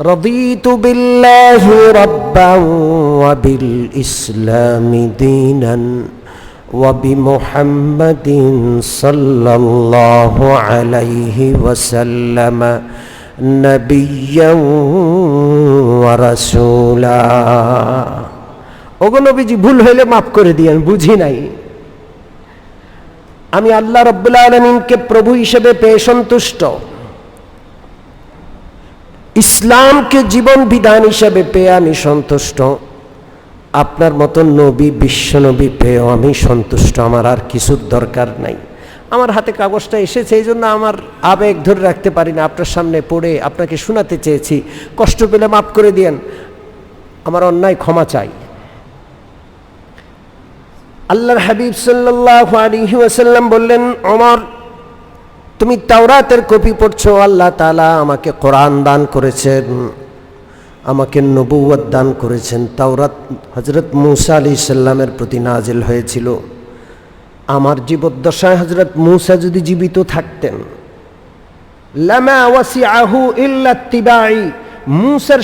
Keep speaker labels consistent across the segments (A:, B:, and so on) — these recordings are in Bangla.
A: رضيت بالله ربا وبالإسلام دينا وبمحمد صلى الله عليه وسلم نبيا ورسولا ওগো নবীজি ভুল হইলে মাফ করে দিয়েন বুঝি নাই আমি আল্লাহ রব্বুল আলমিনকে প্রভু হিসেবে পেয়ে সন্তুষ্ট ইসলামকে জীবন বিধান হিসেবে পেয়ে আমি সন্তুষ্ট। আপনার মতো নবী, বিশ্ব নবী পেয়েও আমি সন্তুষ্ট। আমার আর কিছুর দরকার নাই। আমার হাতে কাগজটা এসেছে, এই জন্য আমার আবেগ ধরে রাখতে পারি না। আপনার সামনে পড়ে আপনাকে শোনাতে চেয়েছি। কষ্ট পেলে মাফ করে দিয়েন। আমার অন্যায় ক্ষমা চাই। আল্লাহর হাবিব সাল্লাহ আলিহি ওয়াসাল্লাম বললেন অমর তুমি তাওরাতের কপি পড়ছো, আল্লাহ তালা আমাকে কোরআন দান করেছেন, আমাকে নবুয়ত দান করেছেন। তাওরাত হজরত মুসা আলি সাল্লামের প্রতি নাজিল হয়েছিল। আমার জীবদ্দশায় হজরত মুসা যদি জীবিত থাকতেন আহু মুসার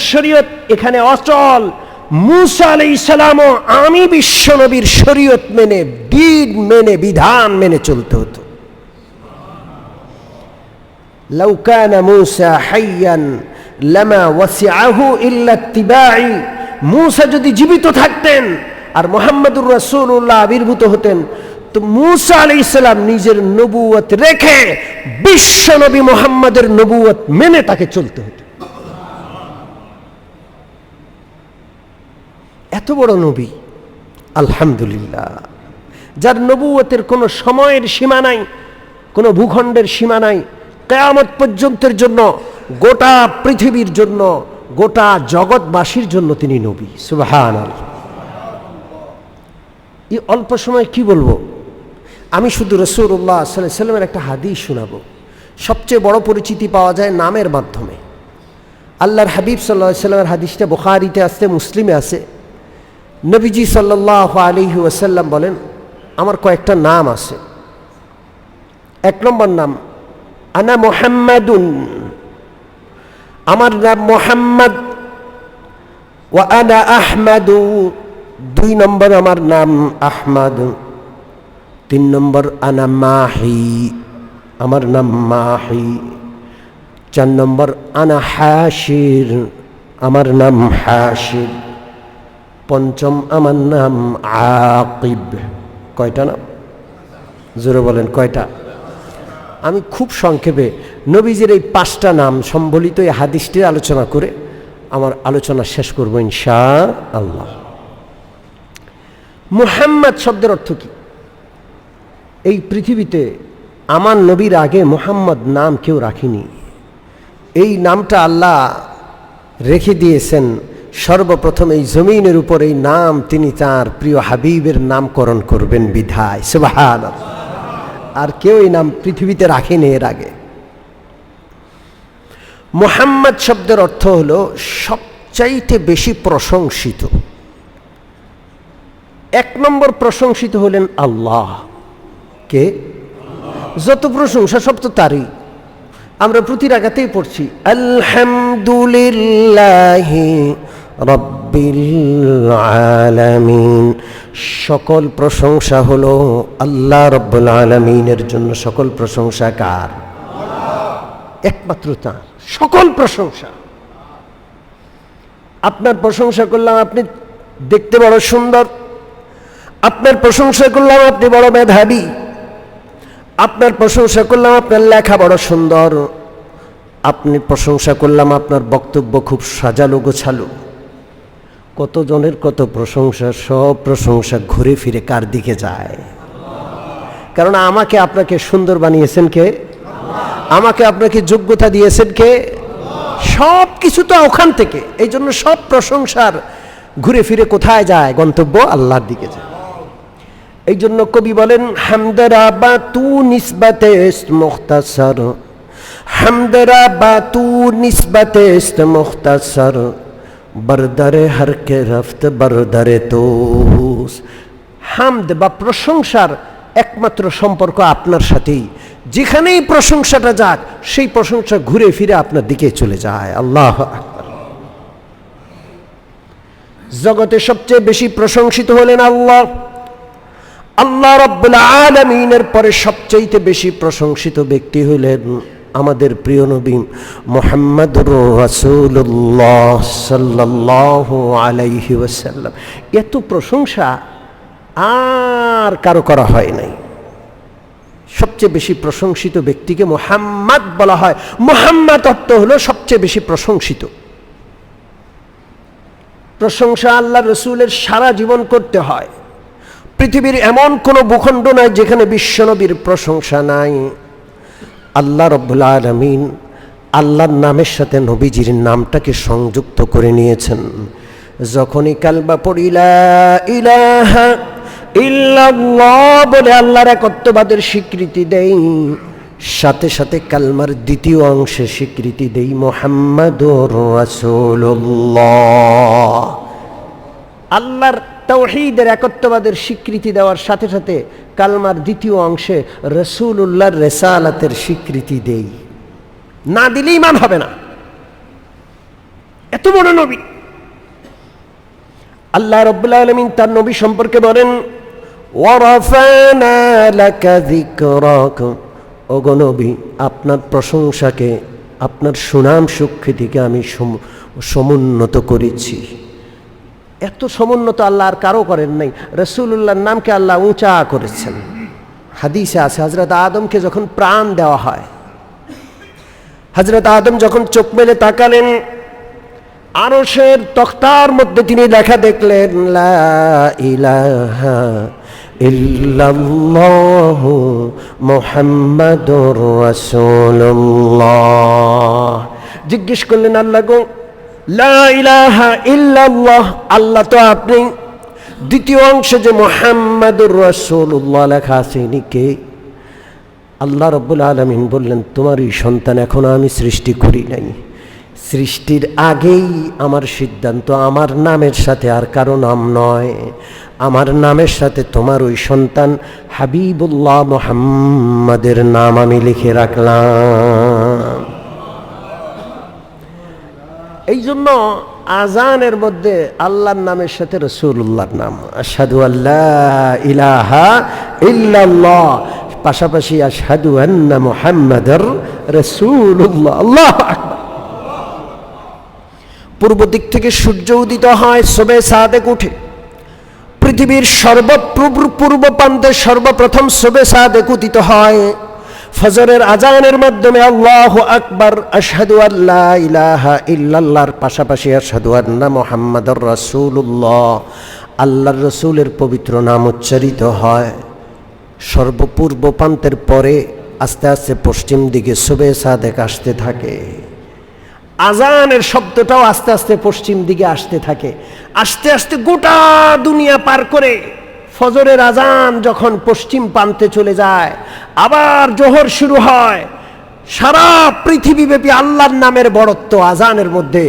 A: এখানে অচল। মুসা আমি বিশ্বনবীর শরীয়ত মেনে, দিন মেনে, বিধান মেনে চলতে হতো। لو كان موسى حيا لما وسعه إلا اتباعي মুসা যদি জীবিত থাকতেন আর মোহাম্মদুর রাসূলুল্লাহ আবির্ভূত হতেন তো মুসা আলি ইসলাম নিজের নবুয়ত রেখে বিশ্ব নবী মোহাম্মদের নবুয়ত মেনে তাকে চলতে হতো এত বড় নবী আলহামদুলিল্লাহ যার নবুয়তের কোনো সময়ের সীমা নাই কোনো ভূখণ্ডের সীমা নাই কেয়ামত পর্যন্তের জন্য, গোটা পৃথিবীর জন্য, গোটা জগৎবাসীর জন্য তিনি নবী। সুবাহান এই অল্প সময় কি বলব? আমি শুধু রসুল্লাহ সাল্লামের একটা হাদিস শোনাবো। সবচেয়ে বড় পরিচিতি পাওয়া যায় নামের মাধ্যমে। আল্লাহর হাবিব সাল্লাহ সাল্লামের হাদিসটা বোখারিতে আসতে মুসলিমে আছে। নবীজি সাল্লাহ আলিহি ওয়াসাল্লাম বলেন, আমার কয়েকটা নাম আছে। এক নম্বর নাম আনা মোহাম্মদুন। আমার নাম মোহাম্মদ ও আনা আহমাদু। দুই নম্বর আমার নাম আহমাদ। তিন নম্বর আনা মাহি। আমার নাম মাহি। চার নম্বর আনা হাসির আমার নাম হাসির পঞ্চম আমার নাম আকিব। কয়টা নাম? জোরে বলেন, কয়টা? আমি খুব সংক্ষেপে নবীজির এই পাঁচটা নাম সম্বলিত এই হাদিসটির আলোচনা করে আমার আলোচনা শেষ করব ইনশা আল্লাহ মুহাম্মদ শব্দের অর্থ কি? এই পৃথিবীতে আমার নবীর আগে মোহাম্মদ নাম কেউ রাখিনি। এই নামটা আল্লাহ রেখে দিয়েছেন, সর্বপ্রথম এই জমিনের উপর এই নাম তিনি তার প্রিয় হাবিবের নামকরণ করবেন বিধায়। সুবাহান আর কেউ এই নাম পৃথিবীতে রাখেনি এর আগে। মোহাম্মদ শব্দের অর্থ হল সবচাইতে বেশি প্রশংসিত। এক নম্বর প্রশংসিত হলেন আল্লাহ। কে? যত প্রশংসা, সব তো তারই। আমরা প্রতি রাগাতেই পড়ছি, আলহামদুলিল্লাহ রব্বিল আলামিন। সকল প্রশংসা হলো আল্লাহ রব্বুল আলমিনের জন্য। সকল প্রশংসা কার? একমাত্র তার। সকল প্রশংসা। আপনার প্রশংসা করলাম আপনি দেখতে বড় সুন্দর। আপনার প্রশংসা করলাম আপনি বড় মেধাবী। আপনার প্রশংসা করলাম আপনার লেখা বড় সুন্দর। আপনি প্রশংসা করলাম আপনার বক্তব্য খুব সাজালো গোছালো। কত জনের কত প্রশংসা, সব প্রশংসা ঘুরে ফিরে কার দিকে যায়? কারণ আমাকে আপনাকে সুন্দর বানিয়েছেন কে? আমাকে আপনাকে যোগ্যতা দিয়েছেন কে? সব কিছু তো ওখান থেকে। এই জন্য সব প্রশংসার ঘুরে ফিরে কোথায় যায়? গন্তব্য আল্লাহর দিকে যায়। এই জন্য কবি বলেন, হামদারা বা তু নিসবাতে হামদারা বা তু নিসবাতে মুখতাসর। বরদারে হরকে রফত, বরদারে তোস হামদ বা প্রশংসার একমাত্র সম্পর্ক আপনার সাথেই। যেখানেই প্রশংসাটা যাক, সেই প্রশংসা ঘুরে ফিরে আপনার দিকে চলে যায়। আল্লাহ জগতে সবচেয়ে বেশি প্রশংসিত হলেন আল্লাহ। আল্লাহ রব্বুল আলমিনের পরে সবচেয়ে বেশি প্রশংসিত ব্যক্তি হলেন আমাদের প্রিয় নবী মোহাম্মদুর রাসূলুল্লাহ সাল্লাল্লাহু আলাইহি ওয়াসাল্লাম। এত প্রশংসা আর কারও করা হয় নাই। সবচেয়ে বেশি প্রশংসিত ব্যক্তিকে মোহাম্মদ বলা হয়। মোহাম্মদ অর্থ হলো সবচেয়ে বেশি প্রশংসিত। প্রশংসা আল্লাহ রসুলের সারা জীবন করতে হয়। পৃথিবীর এমন কোনো ভূখণ্ড নাই যেখানে বিশ্বনবীর প্রশংসা নাই। আল্লাহ রব্বুল আলমিন আল্লাহর নামের সাথে নবীজির নামটাকে সংযুক্ত করে নিয়েছেন। যখনই কালবা পড়িলা ইলাহা ইল্লাল্লাহ বলে আল্লাহর একত্ববাদের স্বীকৃতি দেই, সাথে সাথে কালমার দ্বিতীয় অংশে স্বীকৃতি দেই মোহাম্মদ আল্লাহর তৌহিদের একত্ববাদের স্বীকৃতি দেওয়ার সাথে সাথে কালমার দ্বিতীয় অংশে রসুল্লাহর রেসালাতের স্বীকৃতি দেই। না দিলে ইমান হবে না। এত বড় নবী। আল্লাহ রব্বুল্লাহ আলমিন তার নবী সম্পর্কে বলেন, ওয়ারাফানা ওগো নবী, আপনার প্রশংসাকে, আপনার সুনাম সুখ্যাতিকে আমি সম- সমুন্নত করেছি। এত সমুন্নত আল্লাহ আর কারও করেন নাই। রসুল্লাহর নামকে আল্লাহ উঁচা করেছেন। হাদিসে আছে হজরত আদমকে যখন প্রাণ দেওয়া হয় হজরত আদম যখন চোখ মেলে তাকালেন, আরশের তক্তার মধ্যে তিনি লেখা দেখলেন রাসূলুল্লাহ। জিজ্ঞেস করলেন, আল্লাহ গো ইল্লাল্লাহ, আল্লাহ তো আপনি। দ্বিতীয় অংশে যে মোহাম্মদুর রাসূলুল্লাহ লেখা আছে ইনি আল্লাহ রব্বুল আলমিন বললেন তোমার এই সন্তান এখনও আমি সৃষ্টি করি নাই। সৃষ্টির আগেই আমার সিদ্ধান্ত আমার নামের সাথে আর কারও নাম নয়। আমার নামের সাথে তোমার ওই সন্তান হাবিবুল্লাহ মোহাম্মদের নাম আমি লিখে রাখলাম। জন্য আজানের মধ্যে আল্লাহর নামের সাথে রসুল্লাহর নাম। আসাদু আল্লাহ ইলাহা পাশাপাশি আসাদু আন্না মুহাম্মাদার রসুল্লাহ আল্লাহ পূর্ব দিক থেকে সূর্য উদিত হয়, সবে সাদেক উঠে। পৃথিবীর সর্বপূর্ব পূর্ব প্রান্তে সর্বপ্রথম সবে সাদেক উদিত হয়। ফজরের আজানের মাধ্যমে আল্লাহ আকবার, আশহাদু আল্লাহ ইলাহা ইল্লাল্লাহর পাশাপাশি আশহাদু আন্না মুহাম্মাদুর রাসূলুল্লাহ। আল্লাহর রসুলের পবিত্র নাম উচ্চারিত হয়। সর্বপূর্ব প্রান্তের পরে আস্তে আস্তে পশ্চিম দিকে সুবে সাদেক আসতে থাকে। আজানের শব্দটাও আস্তে আস্তে পশ্চিম দিকে আসতে থাকে। আস্তে আস্তে গোটা দুনিয়া পার করে ফজরের আজান যখন পশ্চিম প্রান্তে চলে যায়, আবার জোহর শুরু হয়, সারা পৃথিবীব্যাপী আল্লাহর নামের বড়ত্ব আজানের মধ্যে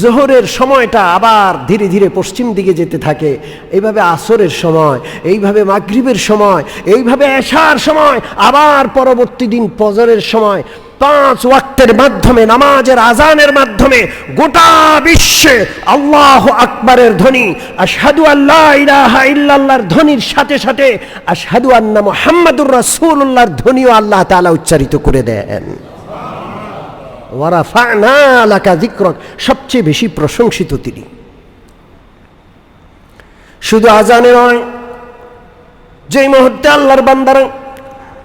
A: জোহরের সময়টা আবার ধীরে ধীরে পশ্চিম দিকে যেতে থাকে। এইভাবে আসরের সময়, এইভাবে মাগরিবের সময়, এইভাবে এশার সময়, আবার পরবর্তী দিন ফজরের সময় পাঁচ ওয়াক্তের মাধ্যমে, নামাজের আজানের মাধ্যমে গোটা বিশ্বে আল্লাহ আকবরের ধ্বনি আর আশহাদু আল্লাহ ইলাহা ইল্লাল্লাহর ধ্বনির সাথে সাথে আশহাদু আন্না মুহাম্মাদুর রাসূলুল্লাহর ধ্বনিও আল্লাহ তাআলা উচ্চারিত করে দেন। সবচেয়ে বেশি প্রশংসিত তিনি। শুধু আজানে নয়, যেই মুহূর্তে আল্লাহর বান্দারা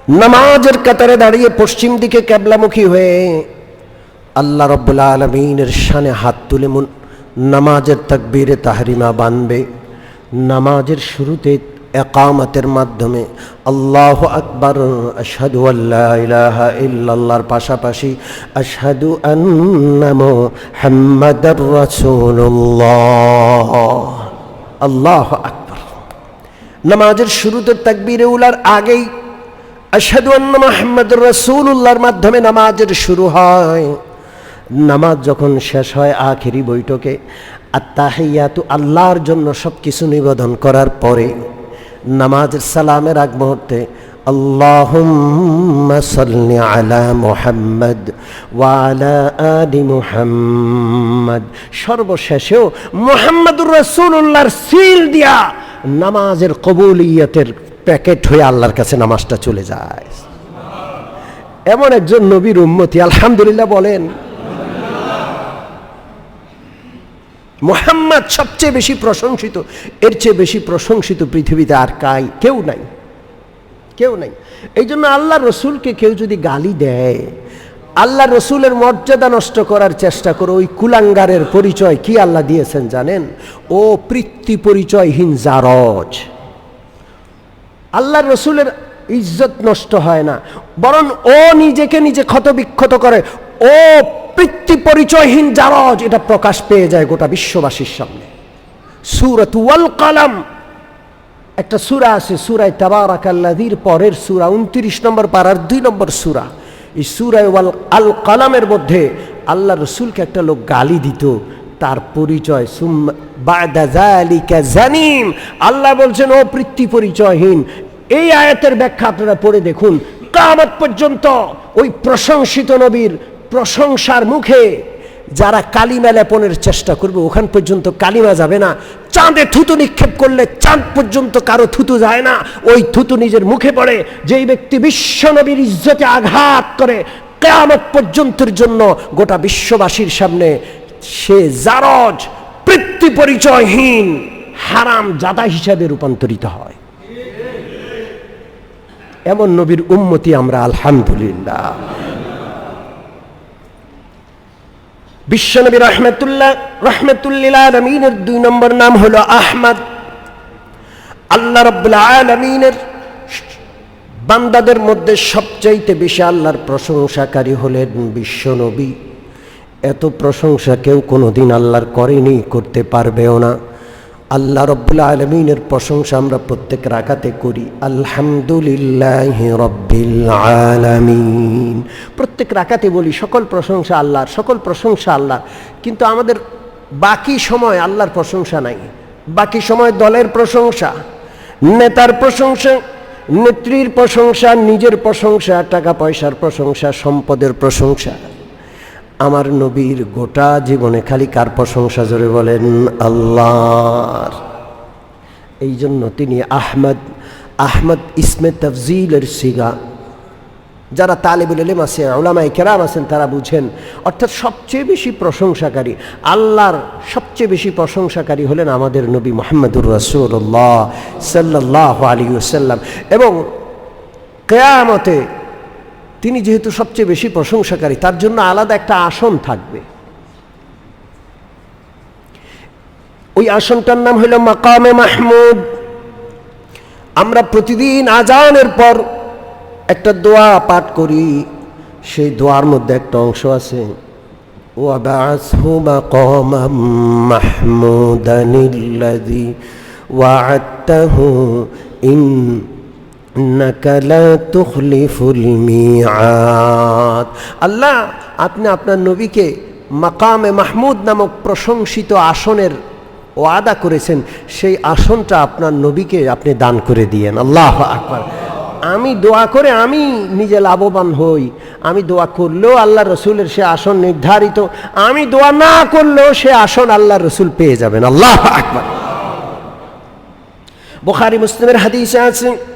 A: নামাজের কাতারে দাঁড়িয়ে পশ্চিম দিকে ক্যাবলামুখী হয়ে আল্লাহ রব্বুল আলমিনের শানে হাত তুলে মুন নামাজের তাকবীরে তাহরিমা বানবে। নামাজের শুরুতে একামতের মাধ্যমে আল্লাহ আকবর, আশহাদু আল্লাহ ইলাহা ইল্লাল্লাহর পাশাপাশি আশহাদু আন্না আল্লাহ আকবর। নামাজের শুরুতে তাকবীরে উলার আগেই আশহাদু আন্না মুহাম্মাদুর রাসূলুল্লাহর মাধ্যমে নামাজের শুরু হয় নামাজ যখন শেষ হয় আখেরি বৈঠকে আত্মাহিয়াতু আল্লাহর জন্য সব কিছু নিবেদন করার পরে নামাজের সালামের আগ মুহূর্তে اللهم صل على محمد وعلى آل محمد সর্বশেষেও মোহাম্মদুর রসুল্লাহর সিল দিয়া নামাজের কবুলিয়তের প্যাকেট হয়ে আল্লাহর কাছে নামাজটা চলে যায়। এমন একজন নবীর উম্মতি, আলহামদুলিল্লাহ বলেন। মোহাম্মদ সবচেয়ে বেশি প্রশংসিত, এর চেয়ে বেশি প্রশংসিত পৃথিবীতে আর কাই, কেউ নাই। কেউ নাই। এই জন্য আল্লাহ রসুলকে কেউ যদি গালি দেয়, আল্লাহ রসুলের মর্যাদা নষ্ট করার চেষ্টা করো, ওই কুলাঙ্গারের পরিচয় কি আল্লাহ দিয়েছেন জানেন? ও পৃথ্বী পরিচয়হীন জারজ। আল্লাহ রসুলের ইজ্জত নষ্ট হয় না। বরং ও নিজেকে নিজে ক্ষতবিক্ষত করে। ও পরিচয়হীন জারজ, এটা প্রকাশ পেয়ে যায় গোটা বিশ্ববাসীর সামনে। সুরত ওয়াল কালাম। একটা সুরা আছে, সুরায় তাবারাকাল্লাদির পরের সুরা, উনত্রিশ নম্বর পাড়ার দুই নম্বর সুরা। এই সুরায় ওয়াল, আল কালামের মধ্যে আল্লাহ রসুলকে একটা লোক গালি দিত, তার পরিচয় যালিকা জানিম। আল্লাহ বলছেন, ও পৃথ্বী পরিচয়হীন এই আয়াতের ব্যাখ্যা আপনারা পড়ে দেখুন। কামত পর্যন্ত ওই প্রশংসিত নবীর প্রশংসার মুখে যারা কালিমা লেপনের চেষ্টা করবে, ওখান পর্যন্ত কালিমা যাবে না। চাঁদে থুতু নিক্ষেপ করলে চাঁদ পর্যন্ত কারও থুতু যায় না। ওই থুতু নিজের মুখে পড়ে, যেই ব্যক্তি বিশ্বনবীর ইজ্জতে আঘাত করে কেয়ামত পর্যন্তের জন্য গোটা বিশ্ববাসীর সামনে সে জারজ, পৃথ্বী পরিচয়হীন, হারাম জাদা হিসাবে রূপান্তরিত হয়। এমন নবীর উম্মতি আমরা আলহামদুলিল্লাহ। বিশ্বনবী রহমতুল্লাহ, রহমতুল্লিল আলমিনের দুই নম্বর নাম হলো আহমদ। আল্লাহ আলমিনের বান্দাদের মধ্যে সবচাইতে বেশি আল্লাহর প্রশংসাকারী হলেন বিশ্বনবী এত প্রশংসা কেউ কোনোদিন আল্লাহর করেনি, করতে পারবেও না। আল্লাহ রব্বুল আলমিনের প্রশংসা আমরা প্রত্যেক রাখাতে করি, আলহামদুলিল্লাহ রব্বিল আলমিন। প্রত্যেক রাখাতে বলি, সকল প্রশংসা আল্লাহর, সকল প্রশংসা আল্লাহ কিন্তু আমাদের বাকি সময় আল্লাহর প্রশংসা নাই। বাকি সময় দলের প্রশংসা, নেতার প্রশংসা, নেত্রীর প্রশংসা, নিজের প্রশংসা, টাকা পয়সার প্রশংসা, সম্পদের প্রশংসা। আমার নবীর গোটা জীবনে খালি কার প্রশংসা জোরে বলেন? আল্লাহর। এই জন্য তিনি আহমদ আহমদ ইসমে তফজিলের সিগা। যারা তালেবুল এলেম আছে ওলামাই কেরাম আছেন, তারা বুঝেন, অর্থাৎ সবচেয়ে বেশি প্রশংসাকারী, আল্লাহর সবচেয়ে বেশি প্রশংসাকারী হলেন আমাদের নবী মোহাম্মদুর রসুল্লাহ সাল্লাহ আলী সাল্লাম এবং কেয়ামতে তিনি যেহেতু সবচেয়ে বেশি প্রশংসাকারী তার জন্য আলাদা একটা আসন থাকবে ওই আসনটার নাম হলো মাকামে মাহমুদ আমরা প্রতিদিন আজানের পর একটা দোয়া পাঠ করি সেই দোয়ার মধ্যে একটা অংশ আছে وابعثه مقاما محمودا الذي وعدته إنك لا تخلف الميعاد আল্লাহ, আপনি আপনার নবীকে মাকামে মাহমুদ নামক প্রশংসিত আসনের ওয়াদা করেছেন, সেই আসনটা আপনার নবীকে আপনি দান করে দিয়েন। আল্লাহ আকবার। আমি দোয়া করে আমি নিজে লাভবান হই। আমি দোয়া করলেও আল্লাহ রসুলের সে আসন নির্ধারিত। আমি দোয়া না করলেও সে আসন আল্লাহ রসুল পেয়ে যাবেন। আল্লাহ আকবার। বোখারি, মুসলিমের হাদিসে আছে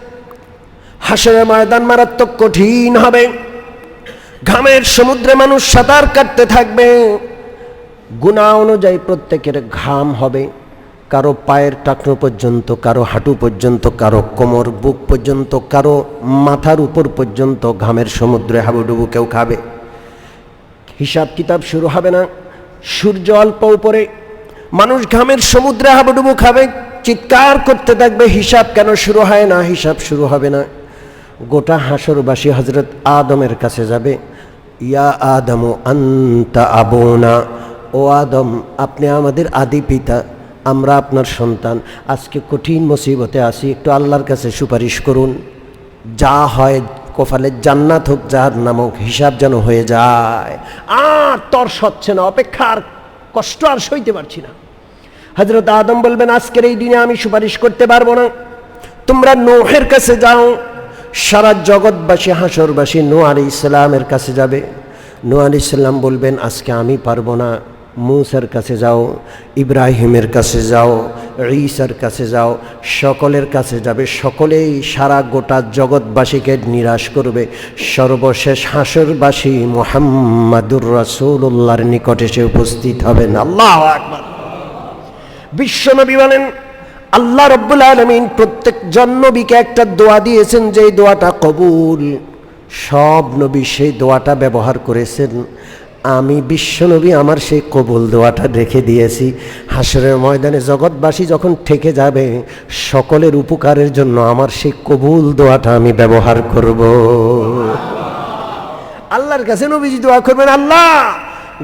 A: হাসরের ময়দান মারাত্মক কঠিন হবে। ঘামের সমুদ্রে মানুষ সাঁতার কাটতে থাকবে। গুণা অনুযায়ী প্রত্যেকের ঘাম হবে। কারও পায়ের টাকনো পর্যন্ত, কারও হাঁটু পর্যন্ত, কারও কোমর, বুক পর্যন্ত, কারও মাথার উপর পর্যন্ত ঘামের সমুদ্রে হাবুডুবু কেউ খাবে। হিসাব কিতাব শুরু হবে না। সূর্য অল্প উপরে। মানুষ ঘামের সমুদ্রে হাবুডুবু খাবে। চিৎকার করতে থাকবে। হিসাব কেন শুরু হয় না? হিসাব শুরু হবে না। গোটা হাসরবাসী হজরত আদমের কাছে যাবে। ইয়া আদম আন্তা আবোনা। ও আদম, আপনি আমাদের আদি পিতা, আমরা আপনার সন্তান। আজকে কঠিন মুসিবতে আসি একটু আল্লাহর কাছে সুপারিশ করুন। যা হয় কপালের জান্নাত হোক যার নামক হিসাব যেন হয়ে যায়। আর তর সচ্ছে না অপেক্ষার কষ্ট আর সইতে পারছি না। হজরত আদম বলবেন, আজকের এই দিনে আমি সুপারিশ করতে পারব না। তোমরা নোহের কাছে যাও সারা জগৎবাসী হাসরবাসী নোয়ার ইসলামের কাছে যাবে। নোয়ার ইসলাম বলবেন, আজকে আমি পারব না। মুসার কাছে যাও, ইব্রাহিমের কাছে যাও, ঈসার কাছে যাও, সকলের কাছে যাবে। সকলেই সারা গোটা জগৎবাসীকে নিরাশ করবে। সর্বশেষ হাসরবাসী মোহাম্মদুর রাসূলুল্লাহর নিকটে সে উপস্থিত হবেন। আল্লাহ আকবার। বিশ্বনবী বলেন আল্লাহ রব্বুল আলমিন প্রত্যেক জন্নবীকে একটা দোয়া দিয়েছেন যে দোয়াটা কবুল। সব নবী সেই দোয়াটা ব্যবহার করেছেন। আমি বিশ্বনবী আমার সেই কবুল দোয়াটা রেখে দিয়েছি। হাসরের ময়দানে জগৎবাসী যখন ঠেকে যাবে, সকলের উপকারের জন্য আমার সেই কবুল দোয়াটা আমি ব্যবহার করব। আল্লাহর কাছে নবীজি দোয়া করবেন, আল্লাহ,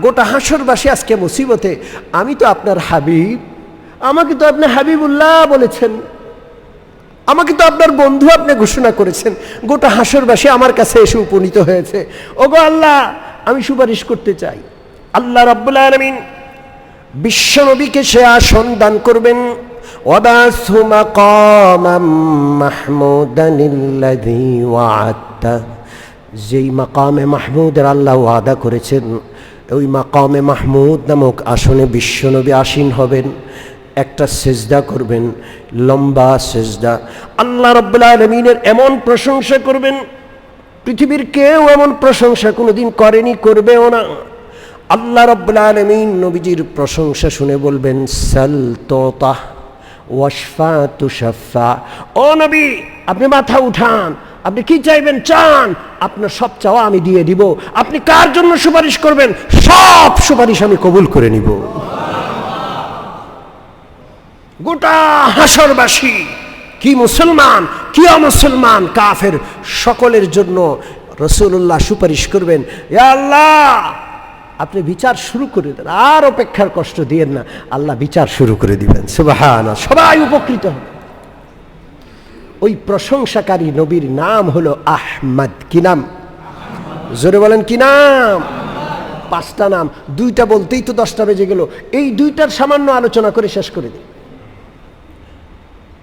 A: গোটা হাসরবাসী আজকে মুসিবতে, আমি তো আপনার হাবিব। আমাকে তো আপনি হাবিবুল্লাহ বলেছেন। আমাকে তো আপনার বন্ধু আপনি ঘোষণা করেছেন। গোটা হাসরবাসী আমার কাছে এসে উপনীত হয়েছে। ওগো আল্লাহ, আমি সুপারিশ করতে চাই। আল্লাহ রাব্বুল আলামিন বিশ্বনবীকে সে আসন দান করবেন। যেই মাকামে মাহমুদের আল্লাহ ওয়াদা করেছেন, ওই মাকামে মাহমুদ নামক আসনে বিশ্বনবী আসীন হবেন। একটা সেজদা করবেন, লম্বা সেজদা। আল্লাহ রব্বুল আলমিনের এমন প্রশংসা করবেন, পৃথিবীর কেউ এমন প্রশংসা কোনোদিন করেনি, করবেও না। আল্লাহ রব্বুল আলমিন নবীজির প্রশংসা শুনে বলবেন, সাল তোতাহ ওয়াশফা তুষাফা ও নবী, আপনি মাথা উঠান, আপনি কি চাইবেন চান? আপনার সব চাওয়া আমি দিয়ে দিব। আপনি কার জন্য সুপারিশ করবেন? সব সুপারিশ আমি কবুল করে নিব। গোটা হাসরবাসী কি মুসলমান, কি অমুসলমান, কাফের সকলের জন্য রসুল্লাহ সুপারিশ করবেন। আল্লাহ, আপনি বিচার শুরু করে দেন, আর অপেক্ষার কষ্ট দিয়েন না, আল্লাহ বিচার শুরু করে দিবেন। সুবাহানা সবাই উপকৃত হবে। ওই প্রশংসাকারী নবীর নাম হলো আহমদ, কি নাম? জোরে বলেন, কি নাম? পাঁচটা নাম, দুইটা বলতেই তো দশটা বেজে গেল। এই দুইটার সামান্য আলোচনা করে শেষ করে দিই।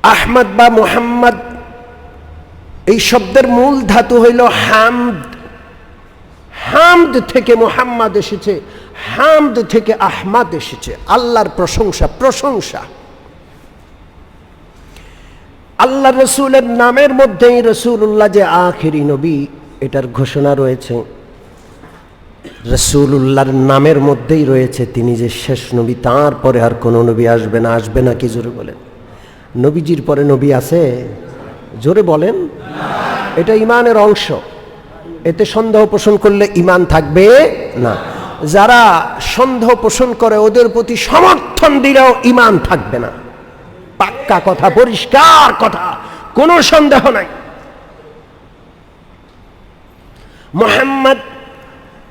A: আহমদ বা মোহাম্মদ, এই শব্দের মূল ধাতু হইল হামদ। হামদ থেকে মোহাম্মদ এসেছে, হামদ থেকে আহমদ এসেছে। আল্লাহর প্রশংসা প্রশংসা। আল্লাহ রসুলের নামের মধ্যেই রসুল্লাহ যে আখিরি নবী, এটার ঘোষণা রয়েছে। রসুল্লাহর নামের মধ্যেই রয়েছে, তিনি যে শেষ নবী, তারপরে আর কোনো নবী আসবে না আসবে না কি জোরে বলেন? নবীজির পরে নবী আছে? জোরে বলেন। এটা ইমানের অংশ। এতে সন্দেহ পোষণ করলে ইমান থাকবে না। যারা সন্দেহ পোষণ করে, ওদের প্রতি সমর্থন দিলেও ইমান থাকবে না। পাক্কা কথা, পরিষ্কার কথা, কোনো সন্দেহ নাই। মোহাম্মদ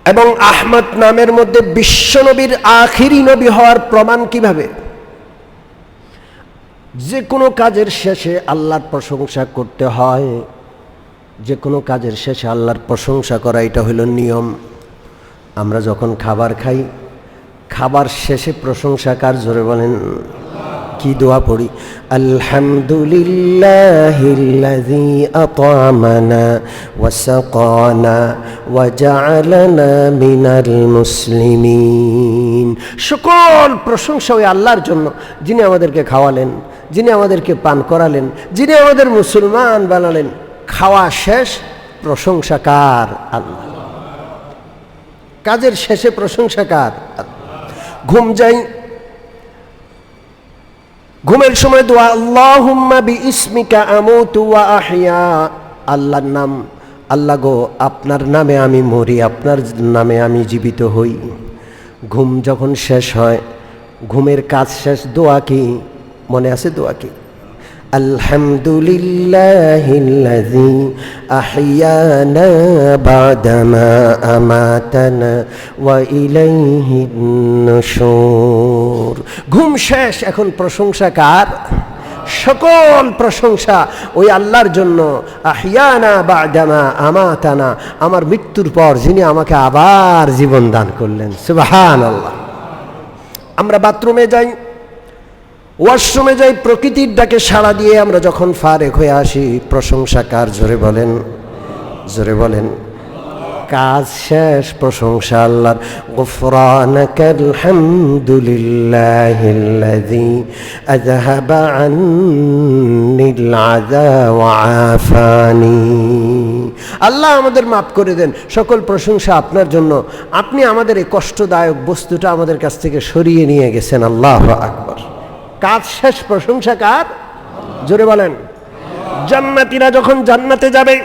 A: এবং আহমদ নামের মধ্যে বিশ্বনবীর আখিরি নবী হওয়ার প্রমাণ কীভাবে? যে কোনো কাজের শেষে আল্লাহর প্রশংসা করতে হয়। যে কোনো কাজের শেষে আল্লাহর প্রশংসা করা, এটা হলো নিয়ম। আমরা যখন খাবার খাই, খাবার শেষে প্রশংসা কার? জোরে বলেন। কি দোয়া পড়ি। আলহামদুলিল্লাহিল্লাযী মিনাল সকল প্রশংসা ওই আল্লাহর জন্য, যিনি আমাদেরকে খাওয়ালেন, যিনি আমাদেরকে পান করালেন, যিনি আমাদের মুসলমান বানালেন। খাওয়া শেষ প্রশংসাকার আল্লাহ। কাজের শেষে প্রশংসাকার ঘুম যাই ঘুমের সময় দোয়া, আল্লাহুম্মা বি ইসমিকা আমুতু ওয়া আহিয়া আল্লাহর নাম, আল্লাহ গো, আপনার নামে আমি মরি, আপনার নামে আমি জীবিত হই। ঘুম যখন শেষ হয়, ঘুমের কাজ শেষ, দোয়া কি? মনে আছে দোয়া কি? আলহামদুলিল্লাহিল্লাযী আহইয়ানা বাদামা আমাতানা ওয়া ইলাইহিন নুশুর। ঘুম শেষ, এখন প্রশংসা কার? সকল প্রশংসা ওই আল্লাহর জন্য। আহিয়ানা বাদামা আমাতানা, আমার মৃত্যুর পর যিনি আমাকে আবার জীবন দান করলেন। সুবাহান আল্লাহ আমরা বাথরুমে যাই ওয়াশরুমে যাই, প্রকৃতির ডাকে সাড়া দিয়ে আমরা যখন ফারেক হয়ে আসি, প্রশংসা কার? জোরে বলেন জোরে বলেন। কাজ শেষ, প্রশংসা আল্লাহর। আফানি। আল্লাহ আমাদের মাফ করে দেন। সকল প্রশংসা আপনার জন্য। আপনি আমাদের এই কষ্টদায়ক বস্তুটা আমাদের কাছ থেকে সরিয়ে নিয়ে গেছেন। আল্লাহ আকবার। কাজ শেষ প্রশংসা কার? জোরে বলেন। জান্নাতিরা যখন জান্নাতে যাবে,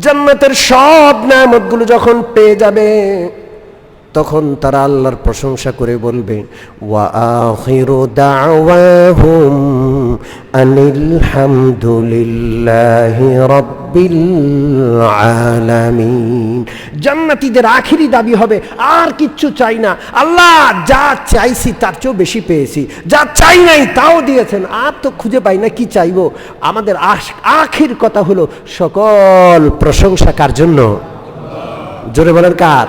A: জান্নাতের সব নামতগুলো যখন পেয়ে যাবে তখন তারা আল্লাহর প্রশংসা করে বলবে, ওয়া আলামিন। জান্নাতীদের আখিরি দাবি হবে, আর কিচ্ছু চাই না। আল্লাহ যা চাইছি তার চেয়েও বেশি পেয়েছি। যা চাই নাই তাও দিয়েছেন। আর তো খুঁজে পাই না কি চাইব। আমাদের আখির কথা হলো, সকল প্রশংসা কার জন্য? জোরে বলেন কার?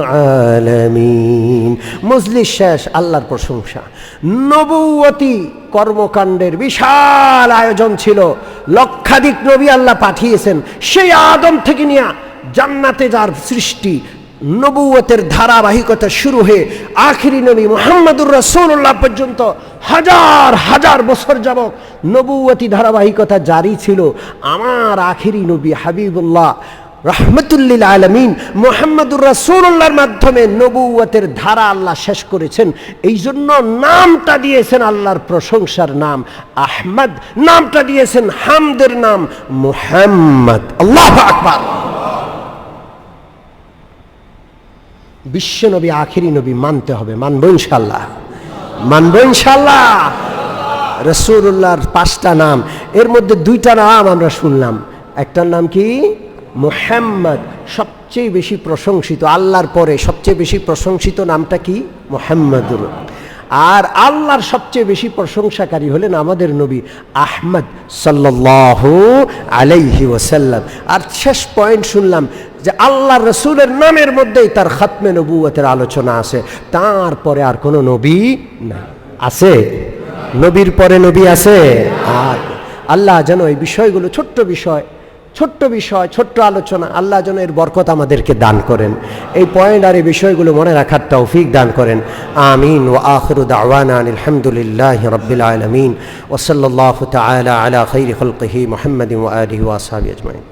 A: আলামিন মজলিস শেষ, আল্লাহর প্রশংসা। নবুয়তি কর্মকাণ্ডের বিশাল আয়োজন ছিল। লক্ষাধিক নবী আল্লাহ পাঠিয়েছেন। সেই আদম থেকে নিয়ে জান্নাতে যার সৃষ্টি নবুয়তের ধারাবাহিকতা শুরু হয়ে আখিরি নবী মোহাম্মদুর রসুল্লাহ পর্যন্ত হাজার হাজার বছর যাবত নবুয়তি ধারাবাহিকতা জারি ছিল। আমার আখিরি নবী হাবিবুল্লাহ রহমতুল্লিল আলমিন, মোহাম্মদুর রাসূলুল্লাহর মাধ্যমে নবুয়তের ধারা আল্লাহ শেষ করেছেন। এই জন্য নামটা দিয়েছেন আল্লাহর প্রশংসার নাম আহমদ, নামটা দিয়েছেন হামদের নাম মুহাম্মদ। আল্লাহ আকবার। বিশ্ব নবী, আখিরি নবী মানতে হবে, মানবো ইনশাল্লাহ মানবো ইনশাল্লাহ রসুল্লাহর পাঁচটা নাম, এর মধ্যে দুইটা নাম আমরা শুনলাম। একটার নাম কি? মোহাম্মদ, সবচেয়ে বেশি প্রশংসিত, আল্লাহর পরে সবচেয়ে বেশি প্রশংসিত নামটা কি? মোহাম্মদুর আর আল্লাহর সবচেয়ে বেশি প্রশংসাকারী হলেন আমাদের নবী আহমদ সাল্লাল্লাহু আলাইহি ওসাল্লাম আর শেষ পয়েন্ট শুনলাম যে আল্লাহ রসুলের নামের মধ্যেই তার খাতমে নবুয়তের আলোচনা আছে। তারপরে আর কোনো নবী না আছে? নবীর পরে নবী আছে? আর আল্লাহ যেন এই বিষয়গুলো, ছোট্ট বিষয় ছোট্ট বিষয়, ছোট্ট আলোচনা, আল্লাহ যেন এর বরকত আমাদেরকে দান করেন। এই পয়েন্ট আর এই বিষয়গুলো মনে রাখার তৌফিক দান করেন। আমিন ও আখরু দাওয়ানা আলহামদুলিল্লাহ রবিল আলমিন। ওসল্লাহ তালা আলা খৈর খলকহি মোহাম্মদ আলহি ওয়াসাবি আজমাইন।